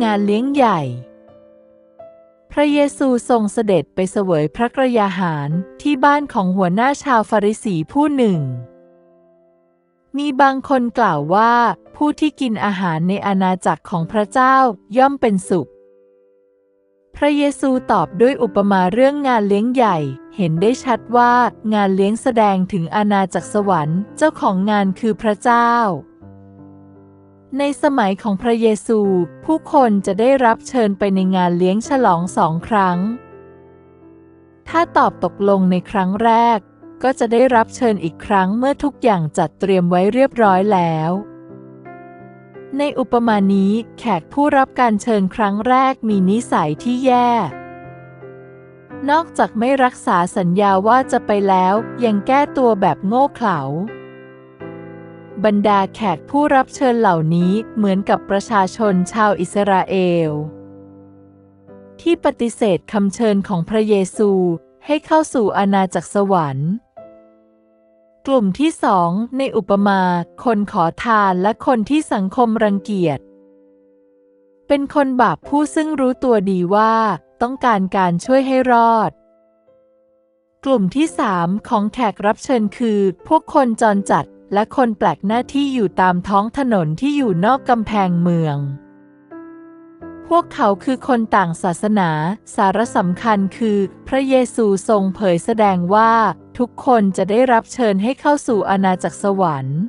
งานเลี้ยงใหญ่ พระเยซูทรงเสด็จไปเสวยพระกระยาหารที่บ้านของหัวหน้าชาวฟาริสีผู้หนึ่ง มีบางคนกล่าวว่าผู้ที่กินอาหารในอาณาจักรของพระเจ้าย่อมเป็นสุข พระเยซูตอบด้วยอุปมาเรื่องงานเลี้ยงใหญ่ เห็นได้ชัดว่างานเลี้ยงแสดงถึงอาณาจักรสวรรค์ เจ้าของงานคือพระเจ้า ในสมัยของพระเยซู ผู้คนจะได้รับเชิญไปในงานเลี้ยงฉลองสองครั้ง ถ้าตอบตกลงในครั้งแรก ก็จะได้รับเชิญอีกครั้งเมื่อทุกอย่างจัดเตรียมไว้เรียบร้อยแล้ว ในอุปมานี้ แขกผู้รับการเชิญครั้งแรกมีนิสัยที่แย่ นอกจากไม่รักษาสัญญาว่าจะไปแล้ว ยังแก้ตัวแบบโง่เขลา บรรดาแขกผู้รับเชิญเหล่านี้เหมือนกับประชาชนชาวอิสราเอล ที่ปฏิเสธคำเชิญของพระเยซูให้เข้าสู่อาณาจักรสวรรค์ กลุ่มที่สองในอุปมา คนขอทานและคนที่สังคมรังเกียจ เป็นคนบาปผู้ซึ่งรู้ตัวดีว่าต้องการการช่วยให้รอดกลุ่มที่สามของแขกรับเชิญคือ พวกคนจรจัด และคนแปลกหน้าที่อยู่ตามท้องถนนที่อยู่นอกกำแพงเมือง พวกเขาคือคนต่างศาสนา สาระสำคัญคือ พระเยซูทรงเผยแสดงว่า ทุกคนจะได้รับเชิญให้เข้าสู่อาณาจักรสวรรค์